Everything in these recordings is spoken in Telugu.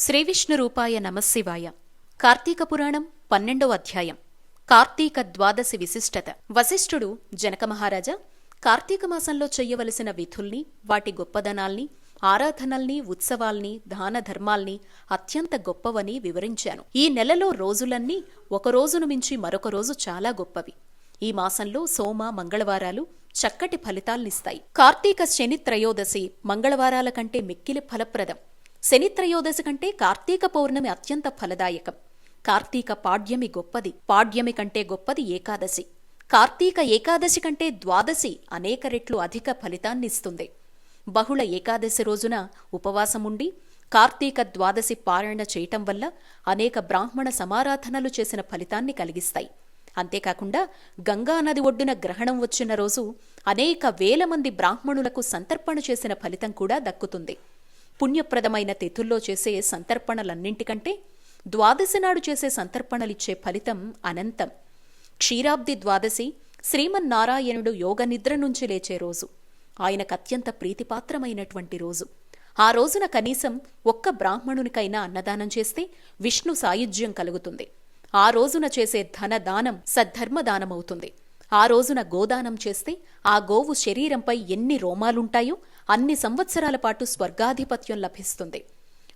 శ్రీవిష్ణురూపాయ నమశివాయ. కార్తీక పురాణం పన్నెండవ అధ్యాయం. కార్తీక ద్వాదశి విశిష్టత. వశిష్ఠుడు జనక మహారాజా కార్తీక మాసంలో చెయ్యవలసిన విధుల్ని వాటి గొప్పదనాల్ని ఆరాధనల్ని ఉత్సవాల్ని దాన ధర్మాల్ని అత్యంత గొప్పవని వివరించాను. ఈ నెలలో రోజులన్నీ ఒక రోజును మించి మరొక రోజు చాలా గొప్పవి. ఈ మాసంలో సోమ మంగళవారాలు చక్కటి ఫలితాల్నిస్తాయి. కార్తీక శని త్రయోదశి మంగళవారాల కంటే మిక్కిలి ఫలప్రదం. శనిత్రయోదశి కంటే కార్తీక పౌర్ణమి అత్యంత ఫలదాయకం. కార్తీక పాడ్యమి గొప్పది. పాడ్యమి కంటే గొప్పది ఏకాదశి. కార్తీక ఏకాదశి కంటే ద్వాదశి అనేక రెట్లు అధిక ఫలితాన్నిస్తుంది. బహుళ ఏకాదశి రోజున ఉపవాసముండి కార్తీక ద్వాదశి పారాయణ చేయటం వల్ల అనేక బ్రాహ్మణ సమారాధనలు చేసిన ఫలితాన్ని కలిగిస్తాయి. అంతేకాకుండా గంగానది ఒడ్డున గ్రహణం వచ్చిన రోజు అనేక వేల మంది బ్రాహ్మణులకు సంతర్పణ చేసిన ఫలితం కూడా దక్కుతుంది. పుణ్యప్రదమైన తిథుల్లో చేసే సంతర్పణలన్నింటికంటే ద్వాదశి నాడు చేసే సంతర్పణలిచ్చే ఫలితం అనంతం. క్షీరాబ్ది ద్వాదశి శ్రీమన్నారాయణుడు యోగ నిద్ర నుంచి లేచే రోజు. ఆయనకు అత్యంత ప్రీతిపాత్రమైనటువంటి రోజు. ఆ రోజున కనీసం ఒక్క బ్రాహ్మణునికైనా అన్నదానం చేస్తే విష్ణు సాయుధ్యం కలుగుతుంది. ఆ రోజున చేసే ధనదానం సద్ధర్మదానమవుతుంది. ఆ రోజున గోదానం చేస్తే ఆ గోవు శరీరంపై ఎన్ని రోమాలుంటాయో అన్ని సంవత్సరాల పాటు స్వర్గాధిపత్యం లభిస్తుంది.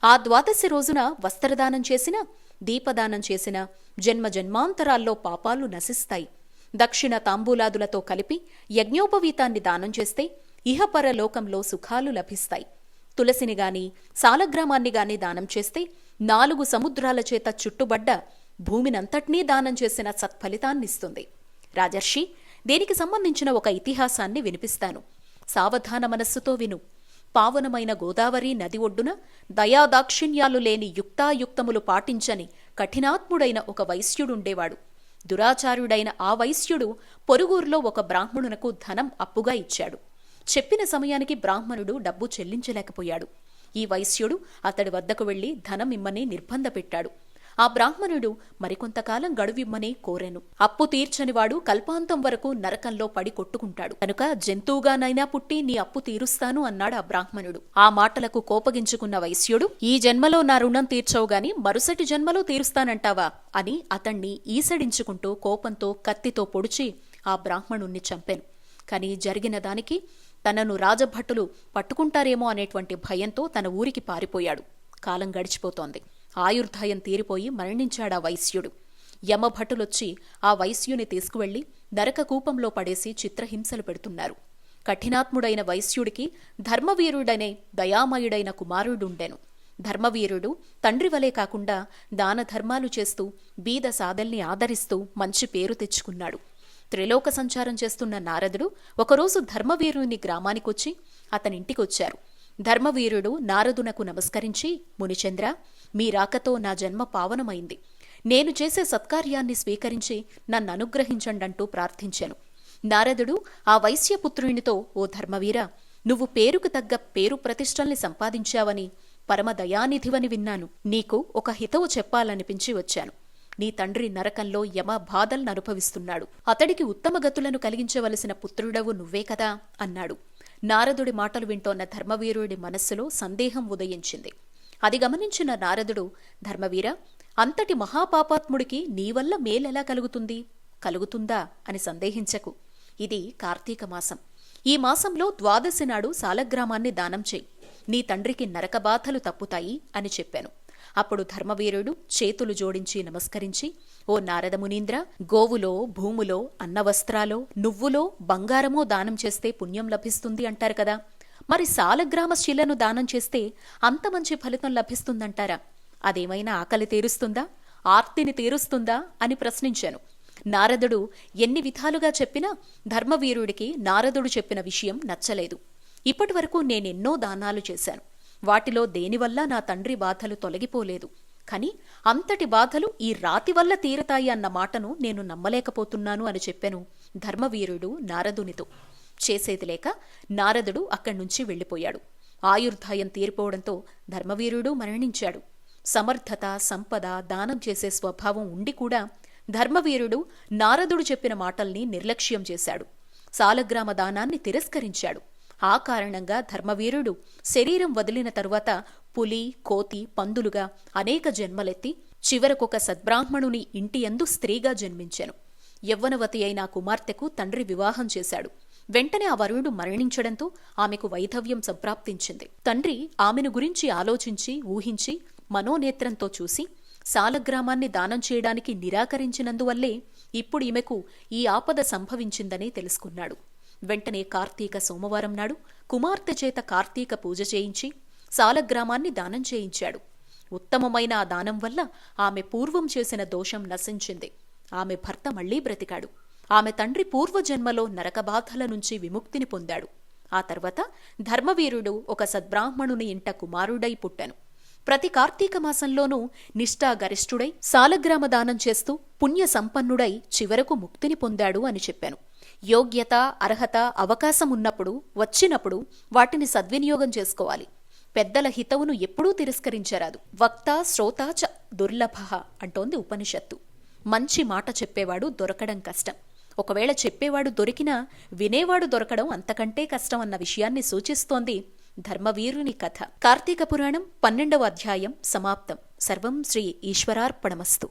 ఆ ద్వాదశి రోజున వస్త్రదానం చేసినా దీపదానం చేసినా జన్మ జన్మాంతరాల్లో పాపాలు నశిస్తాయి. దక్షిణ తాంబూలాదులతో కలిపి యజ్ఞోపవీతాన్ని దానం చేస్తే ఇహపర లోకంలో సుఖాలు లభిస్తాయి. తులసిని గాని సాలగ్రామాన్ని గాని దానం చేస్తే నాలుగు సముద్రాల చేత చుట్టుబడ్డ భూమినంతటినీ దానం చేసిన సత్ఫలితాన్నిస్తుంది. రాజర్షి దీనికి సంబంధించిన ఒక ఇతిహాసాన్ని వినిపిస్తాను. సావధాన మనస్సుతో విను. పావనమైన గోదావరి నది ఒడ్డున దయాదాక్షిణ్యాలు లేని యుక్తాయుక్తములు పాటించని కఠినాత్ముడైన ఒక వైశ్యుడుండేవాడు. దురాచార్యుడైన ఆ వైశ్యుడు పొరుగురులో ఒక బ్రాహ్మణునకు ధనం అప్పుగా ఇచ్చాడు. చెప్పిన సమయానికి బ్రాహ్మణుడు డబ్బు చెల్లించలేకపోయాడు. ఈ వైశ్యుడు అతడి వద్దకు వెళ్ళి ధనం ఇమ్మని నిర్బంధ పెట్టాడు ఆ బ్రాహ్మణుడు మరికొంతకాలం గడువిమ్మని కోరాను. అప్పు తీర్చనివాడు కల్పాంతం వరకు నరకంలో పడి కొట్టుకుంటాడు. కనుక జంతువుగానైనా పుట్టి నీ అప్పు తీరుస్తాను అన్నాడు ఆ బ్రాహ్మణుడు. ఆ మాటలకు కోపగించుకున్న వైశ్యుడు ఈ జన్మలో నా రుణం తీర్చవు గాని మరుసటి జన్మలో తీరుస్తానంటావా? అని అతణ్ణి ఈసడించుకుంటూ కోపంతో కత్తితో పొడిచి ఆ బ్రాహ్మణుణ్ణి చంపెను. కాని జరిగిన దానికి తనను రాజభట్టులు పట్టుకుంటారేమో అనేటువంటి భయంతో తన ఊరికి పారిపోయాడు. కాలం గడిచిపోతోంది. ఆయుర్దాయం తీరిపోయి మరణించాడా వైశ్యుడు. యమభటులొచ్చి ఆ వైశ్యుని తీసుకువెళ్ళి నరకకూపంలో పడేసి చిత్రహింసలు పెడుతున్నారు. కఠినాత్ముడైన వైశ్యుడికి ధర్మవీరుడనే దయామయుడైన కుమారుడుండెను. ధర్మవీరుడు తండ్రి వలే కాకుండా దాన ధర్మాలు చేస్తూ బీద సాదల్ని ఆదరిస్తూ మంచి పేరు తెచ్చుకున్నాడు. త్రిలోక సంచారం చేస్తున్న నారదుడు ఒకరోజు ధర్మవీరుని గ్రామానికొచ్చి అతనింటికొచ్చారు. ధర్మవీరుడు నారదునకు నమస్కరించి మునిచంద్ర మీ రాకతో నా జన్మ పావనమైంది. నేను చేసే సత్కార్యాన్ని స్వీకరించి నన్ను అనుగ్రహించండంటూ ప్రార్థించాను. నారదుడు ఆ వైశ్యపుత్రునితో ఓ ధర్మవీర నువ్వు పేరుకు తగ్గ పేరు ప్రతిష్టల్ని సంపాదించావని పరమదయానిధివని విన్నాను. నీకు ఒక హితవు చెప్పాలనిపించి వచ్చాను. నీ తండ్రి నరకంలో యమ బాధల్ననుభవిస్తున్నాడు. అతడికి ఉత్తమ గతులను కలిగించవలసిన పుత్రుడవు నువ్వే కదా అన్నాడు. నారదుడి మాటలు వింటోన్న ధర్మవీరుడి మనస్సులో సందేహం ఉదయించింది. అది గమనించిన నారదుడు ధర్మవీర అంతటి మహాపాపాత్ముడికి నీ వల్ల మేలెలా కలుగుతుంది? కలుగుతుందా? అని సందేహించకు. ఇది కార్తీక మాసం. ఈ మాసంలో ద్వాదశి నాడు సాలగ్రామాన్ని దానం చేయి. నీ తండ్రికి నరకబాధలు తప్పుతాయి అని చెప్పాను. అప్పుడు ధర్మవీరుడు చేతులు జోడించి నమస్కరించి ఓ నారదమునీంద్ర గోవులో భూములో అన్నవస్త్రాలో నువ్వులో బంగారమో దానం చేస్తే పుణ్యం లభిస్తుంది అంటారు కదా. మరి సాలగ్రామ శిలను దానం చేస్తే అంత మంచి ఫలితం లభిస్తుందంటారా? అదేమైనా ఆకలి తీరుస్తుందా? ఆర్తిని తీరుస్తుందా? అని ప్రశ్నించాను. నారదుడు ఎన్ని విధాలుగా చెప్పినా ధర్మవీరుడికి నారదుడు చెప్పిన విషయం నచ్చలేదు. ఇప్పటివరకు నేనెన్నో దానాలు చేశాను. వాటిలో దేనివల్ల నా తండ్రి బాధలు తొలగిపోలేదు? కాని అంతటి బాధలు ఈ రాతి వల్ల తీరతాయి అన్న మాటను నేను నమ్మలేకపోతున్నాను అని చెప్పాను ధర్మవీరుడు నారదునితో. చేసేది లేక నారదుడు అక్కడి నుంచి వెళ్ళిపోయాడు. ఆయుర్ధాయం తీరిపోవడంతో ధర్మవీరుడు మరణించాడు. సమర్థత సంపద దానం చేసే స్వభావం ఉండి కూడా ధర్మవీరుడు నారదుడు చెప్పిన మాటల్ని నిర్లక్ష్యం చేశాడు. సాలగ్రామ దానాన్ని తిరస్కరించాడు. ఆ కారణంగా ధర్మవీరుడు శరీరం వదిలిన తరువాత పులి కోతి పందులుగా అనేక జన్మలెత్తి చివరకొక సద్బ్రాహ్మణుని ఇంటియందు స్త్రీగా జన్మించెను. యవ్వనవతి అయిన కుమార్తెకు తండ్రి వివాహం చేశాడు. వెంటనే ఆ వరుణుడు మరణించడంతో ఆమెకు వైధవ్యం సంప్రాప్తించింది. తండ్రి ఆమెను గురించి ఆలోచించి ఊహించి మనోనేత్రంతో చూసి సాలగ్రామాన్ని దానం చేయడానికి నిరాకరించినందువల్లే ఇప్పుడు ఈమెకు ఈ ఆపద సంభవించిందని తెలుసుకున్నాడు. వెంటనే కార్తీక సోమవారం నాడు కుమార్తె చేత కార్తీక పూజ చేయించి సాలగ్రామాన్ని దానం చేయించాడు. ఉత్తమమైన ఆ దానం వల్ల ఆమె పూర్వం చేసిన దోషం నశించింది. ఆమె భర్త మళ్ళీ బ్రతికాడు. ఆమె తండ్రి పూర్వజన్మలో నరకబాధల నుంచి విముక్తిని పొందాడు. ఆ తర్వాత ధర్మవీరుడు ఒక సద్బ్రాహ్మణుని ఇంట కుమారుడై పుట్టెను. ప్రతి కార్తీక మాసంలోనూ నిష్ఠాగరిష్ఠుడై సాలగ్రామ దానం చేస్తూ పుణ్య సంపన్నుడై చివరకు ముక్తిని పొందాడు అని చెప్పాను. యోగ్యత అర్హత అవకాశం ఉన్నప్పుడు వచ్చినప్పుడు వాటిని సద్వినియోగం చేసుకోవాలి. పెద్దల హితవును ఎప్పుడూ తిరస్కరించరాదు. వక్త శ్రోత చ దుర్లభ అంటోంది ఉపనిషత్తు. మంచి మాట చెప్పేవాడు దొరకడం కష్టం. ఒకవేళ చెప్పేవాడు దొరికినా వినేవాడు దొరకడం అంతకంటే కష్టం అన్న విషయాన్ని సూచిస్తోంది ధర్మవీరుని కథ. కార్తీక పురాణం పన్నెండవ అధ్యాయం సమాప్తం. సర్వం శ్రీ ఈశ్వరార్పణమస్తు.